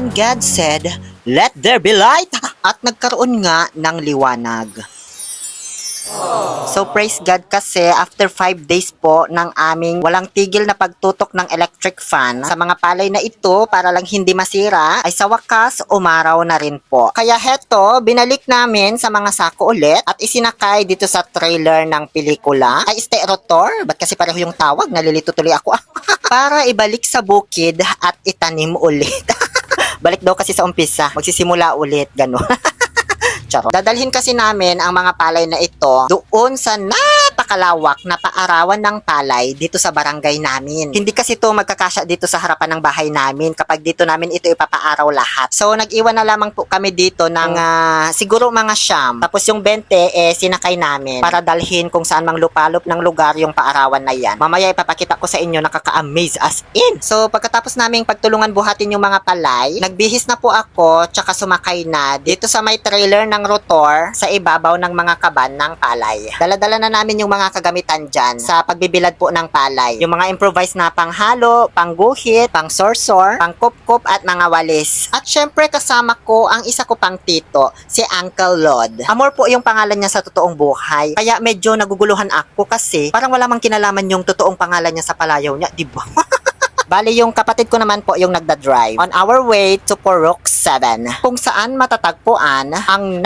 And God said, Let there be light! At nagkaroon nga ng liwanag. So praise God kasi after 5 days po ng aming walang tigil na pagtutok ng electric fan sa mga palay na ito para lang hindi masira ay sa wakas umaraw na rin po. Kaya heto, binalik namin sa mga sako ulit at isinakay dito sa trailer ng pelikula ay stereotor. Ba't kasi pareho yung tawag? Nalilito tuloy ako. para ibalik sa bukid at itanim ulit. Balik daw kasi sa umpisa. Magsisimula ulit. Gano'n. Charot. Dadalhin kasi namin ang mga palay na ito doon sa napakalawak na paarawan ng palay dito sa barangay namin. Hindi kasi ito magkakasya dito sa harapan ng bahay namin kapag dito namin ito ipapaaraw lahat. So nag-iwan na lamang po kami dito ng ah, siguro mga siyam. Tapos yung 20 eh sinakay namin para dalhin kung saan mang lupalop ng lugar yung paarawan na yan. Mamaya ipapakita ko sa inyo nakaka-amaze as in. So pagkatapos naming pagtulungan buhatin yung mga palay, nagbihis na po ako tsaka sumakay na dito sa may trailer ng rotor sa ibabaw ng mga kaban ng palay. Daladala na namin yung mga kagamitan dyan sa pagbibilad po ng palay. Yung mga improvised na panghalo, pangguhit, pang sorsor, pang kup at mga walis. At syempre kasama ko ang isa ko pang tito, si Uncle Lod. Amor po yung pangalan niya sa totoong buhay. Kaya medyo naguguluhan ako kasi parang wala mang kinalaman yung totoong pangalan niya sa palayaw niya, di ba? Bali, yung kapatid ko naman po yung nagda-drive on our way to Purok 7 kung saan matatagpuan ang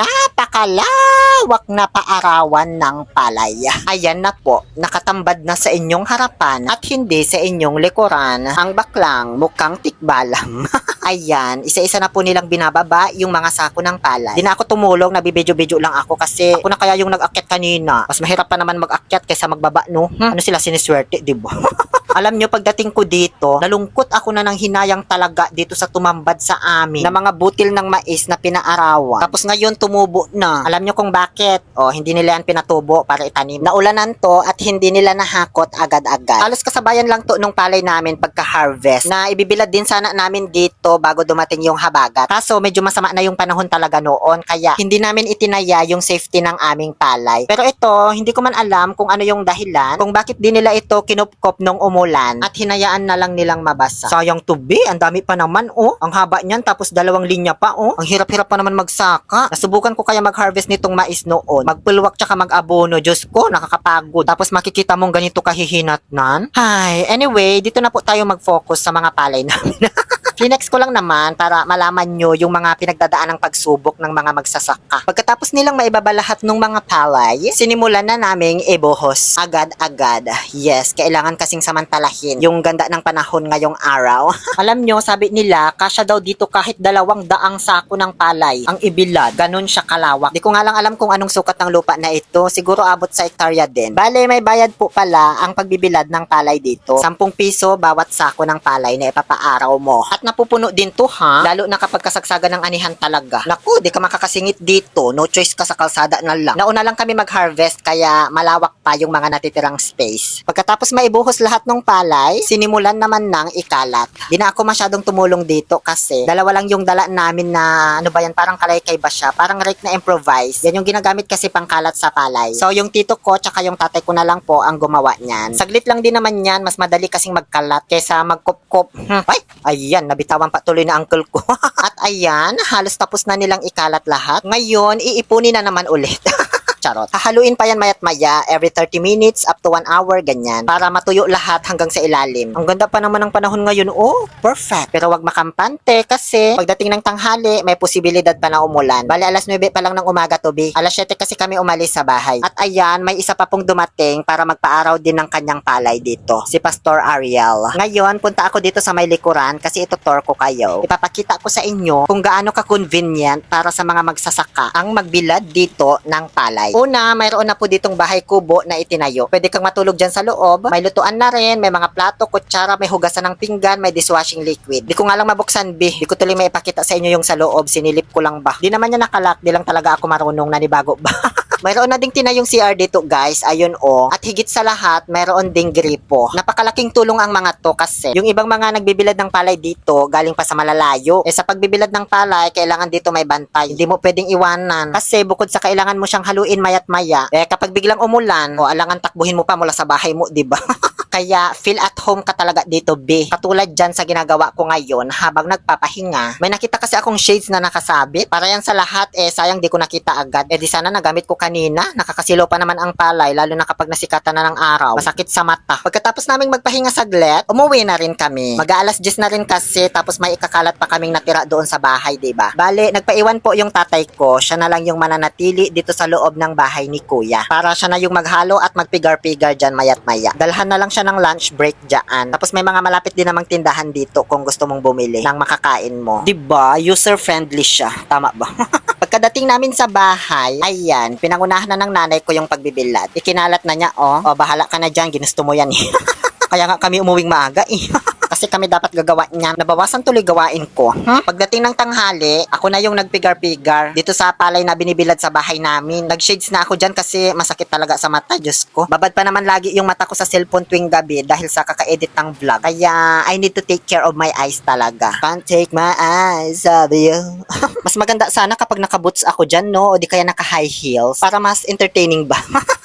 napakalawak na paarawan ng palay. Ayan na po, nakatambad na sa inyong harapan at hindi sa inyong likuran ang baklang mukhang tikbalang. Ayan, isa-isa na po nilang binababa yung mga sako ng palay. Di na ako tumulong, nabibidyo-bidyo lang ako kasi ako na kaya yung nag-akyat kanina. Mas mahirap pa naman mag-akyat kaysa magbaba, no? Ano sila siniswerte, di ba? Alam nyo, pagdating ko dito, nalungkot ako na ng hinayang talaga dito sa tumambad sa amin na mga butil ng mais na pinaarawan. Tapos ngayon tumubo na. Alam nyo kung bakit? O, hindi nila yan pinatubo para itanim. Naulanan to at hindi nila nahakot agad-agad. Halos kasabayan lang to nung palay namin pagka-harvest na ibibilad din sana namin dito bago dumating yung habagat. Kaso medyo masama na yung panahon talaga noon kaya hindi namin itinaya yung safety ng aming palay. Pero ito, hindi ko man alam kung ano yung dahilan kung bakit di nila ito kinupkop nung umulan at hinayaan na lang nilang mabasa. Sayang tubi, ang dami pa naman oh. Ang haba niyan tapos dalawang linya pa oh. Ang hirap-hirap pa naman magsaka. Nasubukan ko kaya mag-harvest nitong mais noon. Magpulwak tsaka mag-abono. Diyos ko, nakakapagod. Tapos makikita mong ganito kahihinatnan. Hay, anyway, dito na po tayo mag-focus sa mga palay namin. Flinex ko lang naman para malaman nyo yung mga pinagdadaan ng pagsubok ng mga magsasaka. Pagkatapos nilang maibaba lahat ng mga palay, sinimulan na naming ibuhos agad-agad. Yes, kailangan kasing samantalahin yung ganda ng panahon ngayong araw. Alam nyo, sabi nila, kasya daw dito kahit dalawang daang sako ng palay ang ibilad. Ganon siya kalawak. Di ko nga lang alam kung anong sukat ng lupa na ito. Siguro abot sa hektarya din. Bale, may bayad po pala ang pagbibilad ng palay dito. 10 piso bawat sako ng palay na ipapaaraw mo. At napupuno din to ha, lalo na kapag kasagsagan ng anihan talaga. Naku, di ka makakasingit dito. No choice ka sa kalsada na lang. Nauna lang kami mag-harvest kaya malawak pa yung mga natitirang space. Pagkatapos maibuhos lahat ng palay, sinimulan naman ng ikalat. Di na ako masyadong tumulong dito kasi dalawa lang yung dala namin na ano ba yan, parang kalaykay ba siya? Parang rake na improvise. Yan yung ginagamit kasi pangkalat sa palay. So yung tito ko tsaka yung tatay ko na lang po ang gumawa niyan. Saglit lang din naman yan, mas madali kasing magkalat kaysa magkop-kop. Hmm. Ay, ayan, nabitawan pa tuloy na uncle ko. At ayan, halos tapos na nilang ikalat lahat. Ngayon, iipunin na naman ulit. Charot. Hahaluin pa yan mayat maya, every 30 minutes up to 1 hour, ganyan. Para matuyo lahat hanggang sa ilalim. Ang ganda pa naman ng panahon ngayon. Oh, perfect. Pero wag makampante kasi pagdating ng tanghali, may posibilidad pa na umulan. Bali, alas 9 pa lang ng umaga to, be. Alas 7 kasi kami umalis sa bahay. At ayan, may isa pa pong dumating para magpaaraw din ng kanyang palay dito. Si Pastor Ariel. Ngayon, punta ako dito sa may likuran kasi ito tour ko kayo. Ipapakita ko sa inyo kung gaano ka-convenient para sa mga magsasaka ang magbilad dito ng palay. Una, mayroon na po ditong bahay kubo na itinayo. Pwede kang matulog dyan sa loob. May lutuan na rin, may mga plato, kutsara, may hugasan ng pinggan, may dishwashing liquid. Di ko nga lang mabuksan, bi. Di ko tuloy may ipakita sa inyo yung sa loob. Sinilip ko lang ba. Di naman niya nakalak. Di lang talaga ako marunong nanibago ba. Mayroon na ding tinayong CR dito guys, ayun o. At higit sa lahat, mayroon ding gripo. Napakalaking tulong ang mga to kasi yung ibang mga nagbibilad ng palay dito, galing pa sa malalayo. Eh sa pagbibilad ng palay, kailangan dito may bantay. Hindi mo pwedeng iwanan. Kasi bukod sa kailangan mo siyang haluin mayat maya. Eh kapag biglang umulan, o alangan takbuhin mo pa mula sa bahay mo, di ba? Kaya feel at home ka talaga dito, B. Katulad dyan sa ginagawa ko ngayon habang nagpapahinga. May nakita kasi akong shades na nakasabit. Para yan sa lahat, eh sayang di ko nakita agad. Eh di sana nagamit ko kanina. Nakakasilaw pa naman ang palay, lalo na kapag nasikatan na ng araw. Masakit sa mata. Pagkatapos naming magpahinga saglit, umuwi na rin kami. Mag-aalas 10 na rin kasi, tapos may ikakalat pa kaming natira doon sa bahay, di ba? Bale, nagpaiwan po yung tatay ko. Siya na lang yung mananatili dito sa loob bahay ni kuya. Para siya na yung maghalo at magpigar-pigar dyan mayat maya. Dalhan na lang siya ng lunch break dyan. Tapos may mga malapit din namang tindahan dito kung gusto mong bumili ng makakain mo. ba? User-friendly siya. Tama ba? Pagkadating namin sa bahay, ayan, pinangunahan na ng nanay ko yung pagbibilad. Ikinalat na niya, oh, oh bahala ka na dyan, ginusto mo yan eh. Kaya nga kami umuwing maaga eh. Kasi kami dapat gagawa niya. Nabawasan tuloy gawain ko. Hmm? Pagdating ng tanghali, ako na yung nagpigar-pigar dito sa palay na binibilad sa bahay namin. Nag-shades na ako dyan kasi masakit talaga sa mata, Diyos ko. Babad pa naman lagi yung mata ko sa cellphone tuwing gabi dahil sa kaka-edit ng vlog. Kaya I need to take care of my eyes talaga. Can't take my eyes off you. mas maganda sana kapag nakaboots ako dyan, no? O di kaya naka-high heels para mas entertaining ba?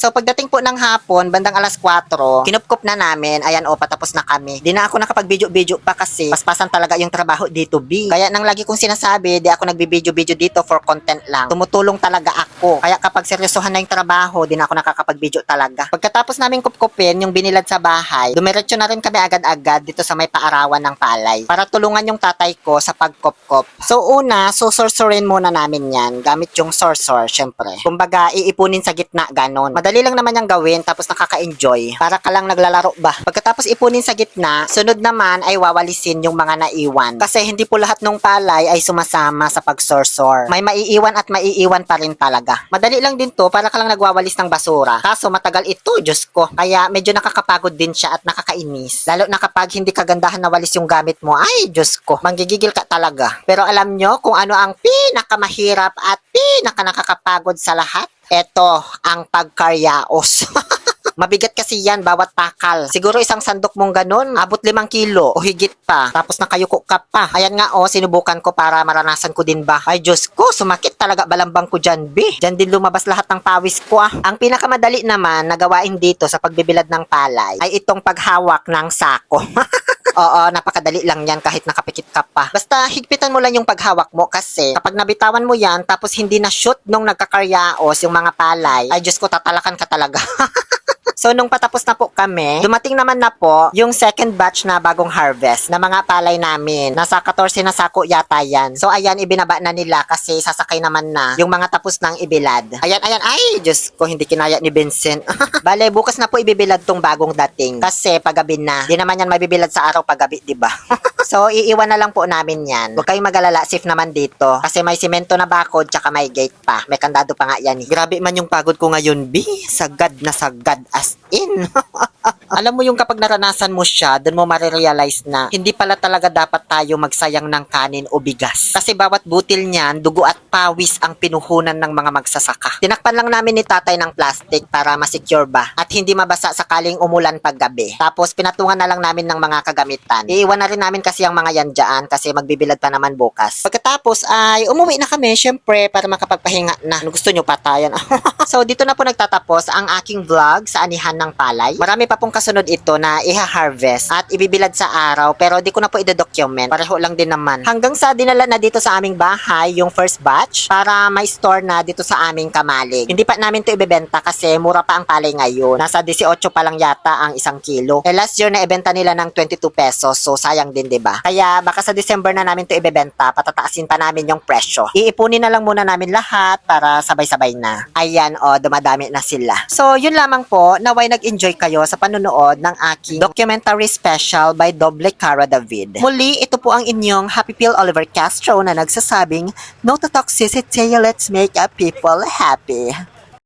So pagdating po ng hapon, bandang alas 4, kinupkup na namin. Ayan o, patapos na kami. Di na ako nakapag-video-video pa kasi paspasan talaga yung trabaho dito, B. Kaya nang lagi kong sinasabi, di ako nagbi-video-video dito for content lang. Tumutulong talaga ako. Kaya kapag seryosohan na yung trabaho, di na ako nakakapag-video talaga. Pagkatapos namin kupkupin yung binilad sa bahay, dumiretso na rin kami agad-agad dito sa may paarawan ng palay para tulungan yung tatay ko sa pagkopkop. So una, susursurin muna namin yan gamit yung sorsor, syempre. Kumbaga, iipunin sa gitna, ganon. Madali lang naman yung gawin tapos nakaka-enjoy. Para ka lang naglalaro ba. Pagkatapos ipunin sa gitna, sunod naman ay wawalisin yung mga naiwan. Kasi hindi po lahat ng palay ay sumasama sa pagsorsor. May maiiwan at maiiwan pa rin talaga. Madali lang din to para ka lang nagwawalis ng basura. Kaso matagal ito, Diyos ko. Kaya medyo nakakapagod din siya at nakakainis. Lalo na kapag hindi kagandahan na walis yung gamit mo. Ay, Diyos ko. Manggigigil ka talaga. Pero alam nyo kung ano ang pinakamahirap at pinaka nakakapagod sa lahat? Eto, ang pagkaryaos. Mabigat kasi yan, bawat pakal. Siguro isang sandok mong ganun, abot limang kilo o higit pa. Tapos nakayuko ka pa. Ayan nga oh, sinubukan ko para maranasan ko din ba. Ay Diyos ko, sumakit talaga balambang ko dyan, B. Dyan din lumabas lahat ng pawis ko ah. Ang pinakamadali naman na gawain dito sa pagbibilad ng palay ay itong paghawak ng sako. Oo, napakadali lang yan kahit nakapikit ka pa. Basta higpitan mo lang yung paghawak mo kasi kapag nabitawan mo yan tapos hindi na shoot nung nagkakaryaos yung mga palay, ay Diyos ko, tatalakan ka talaga. So, nung patapos na po kami, dumating naman na po yung second batch na bagong harvest na mga palay namin. Nasa 14 na sako yata yan. So, ayan, ibinaba na nila kasi sasakay naman na yung mga tapos ng ibilad. Ayan, ayan, ay, Diyos ko, hindi kinaya ni Vincent. Bale, bukas na po ibibilad tong bagong dating. Kasi paggabi na. Di naman yan mabibilad sa araw paggabi, di ba? so, iiwan na lang po namin yan. Huwag kayong magalala, safe naman dito. Kasi may simento na bakod, tsaka may gate pa. May kandado pa nga yan. eh. Grabe man yung pagod ko ngayon, B. Sagad na sagad as in. Alam mo yung kapag naranasan mo siya, doon mo marirealize na hindi pala talaga dapat tayo magsayang ng kanin o bigas. Kasi bawat butil niyan, dugo at pawis ang pinuhunan ng mga magsasaka. Tinakpan lang namin ni tatay ng plastic para masecure ba at hindi mabasa sakaling umulan paggabi. Tapos pinatungan na lang namin ng mga kagamitan. Iiwan na rin namin kasi ang mga yan dyan kasi magbibilad pa naman bukas. Pagkatapos ay umuwi na kami syempre para makapagpahinga na. Ano gusto nyo patayan? so dito na po nagtatapos ang aking vlog sa anihan ng palay. Marami pa pong kasunod ito na iha-harvest at ibibilad sa araw pero di ko na po i-document. Pareho lang din naman. Hanggang sa dinala na dito sa aming bahay yung first batch para may store na dito sa aming kamalig. Hindi pa namin to ibebenta kasi mura pa ang palay ngayon. Nasa 18 pa lang yata ang isang kilo. Eh last year na ibenta nila ng 22 pesos so sayang din 'di ba? Kaya baka sa December na namin to ibebenta, patataasin pa namin yung presyo. Iipunin na lang muna namin lahat para sabay-sabay na. Ayan o, dumadami na sila. So yun lamang po, naway nag-enjoy kayo sa panonood ng aking documentary special by Doble Cara David. Muli, ito po ang inyong Happy Pill Oliver Castro na nagsasabing, No to toxicity, let's make our people happy.